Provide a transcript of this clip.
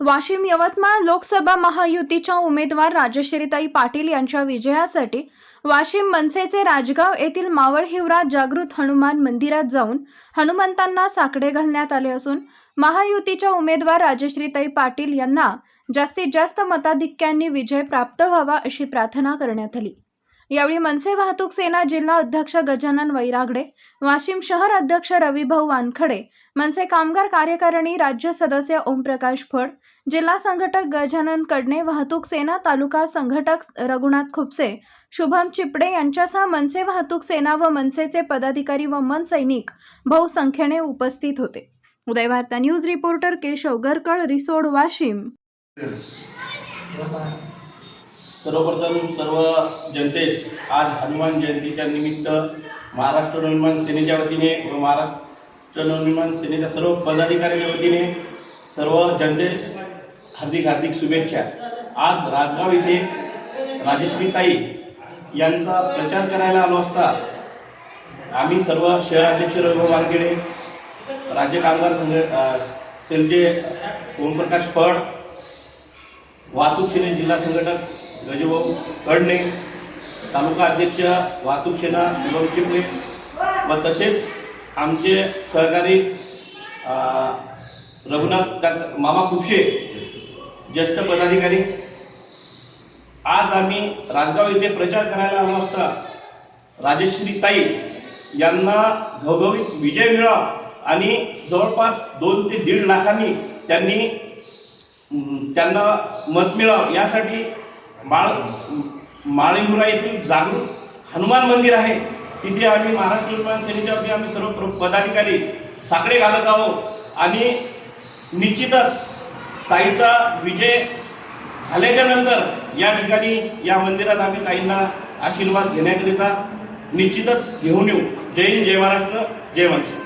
वाशिम यवतमाळ लोकसभा महायुतीच्या उमेदवार राजश्रीताई पाटील यांच्या विजयासाठी वाशिम मनसेचे राजगाव येथील मावळ हिवरा जागृत हनुमान मंदिरात जाऊन हनुमंतांना साकडे घालण्यात आले असून महायुतीच्या उमेदवार राजश्रीताई पाटील यांना जास्तीत जास्त मताधिक्यांनी विजय प्राप्त व्हावा अशी प्रार्थना करण्यात आली. यावेळी मनसे वाहतूक सेना जिल्हा अध्यक्ष गजानन वैरागडे वाशिम शहर अध्यक्ष रविभाऊ वानखडे मनसे कामगार कार्यकारिणी राज्य सदस्य ओमप्रकाश फड जिल्हा संघटक गजानन कडणे वाहतूक सेना तालुका संघटक रघुनाथ खुपसे शुभम चिपडे यांच्यासह मनसे वाहतूक सेना व मनसेचे पदाधिकारी व मन सैनिक बहुसंख्येने उपस्थित होते. Uday Bharata news reporter Keshav Garkal Risod Washim. सर्वप्रथम सर्व जनतेस आज हनुमान जयंतीच्या निमित्त महाराष्ट्र नवनिर्माण सेनेच्या वतीने व महाराष्ट्र नवनिर्माण सेनेच्या सर्व पदाधिकाऱ्यांच्या वतीने सर्व जनतेस हार्दिक हार्दिक शुभेच्छा. आज राजगाव येथे राजश्रीताई यांचा प्रचार करायला आलो असता आम्ही सर्व शहराध्यक्ष रघुभाऊ वानखेडे राज्य कामगार संघ सेलचे ओमप्रकाश फड वाहतूक सेने जिल्हा संघटक गजभाऊ कडणे तालुका अध्यक्ष वाहतूक सेना शुभम चिपळे. व तसेच आमचे सहकारी रघुनाथ का मामा खुपशे ज्येष्ठ पदाधिकारी. आज आम्ही राजगाव येथे प्रचार करायला आलो असता राजश्री ताई यांना घवघवीत विजय मिळावा आणि जवळपास दोन ते दीड लाखांनी त्यांनी त्यांना मत मिळावं यासाठी माळ माळिंगुरा येथील जागृत हनुमान मंदिर आहे. तिथे आम्ही महाराष्ट्र निर्माण सेनेच्या वतीने आम्ही सर्व प्र- पदाधिकारी साकडे घालत आहोत. आणि निश्चितच ताईचा विजय झाल्याच्यानंतर या ठिकाणी या मंदिरात आम्ही ताईंना आशीर्वाद घेण्याकरिता निश्चितच घेऊन येऊ. जय हिंद जय महाराष्ट्र जय मनसे.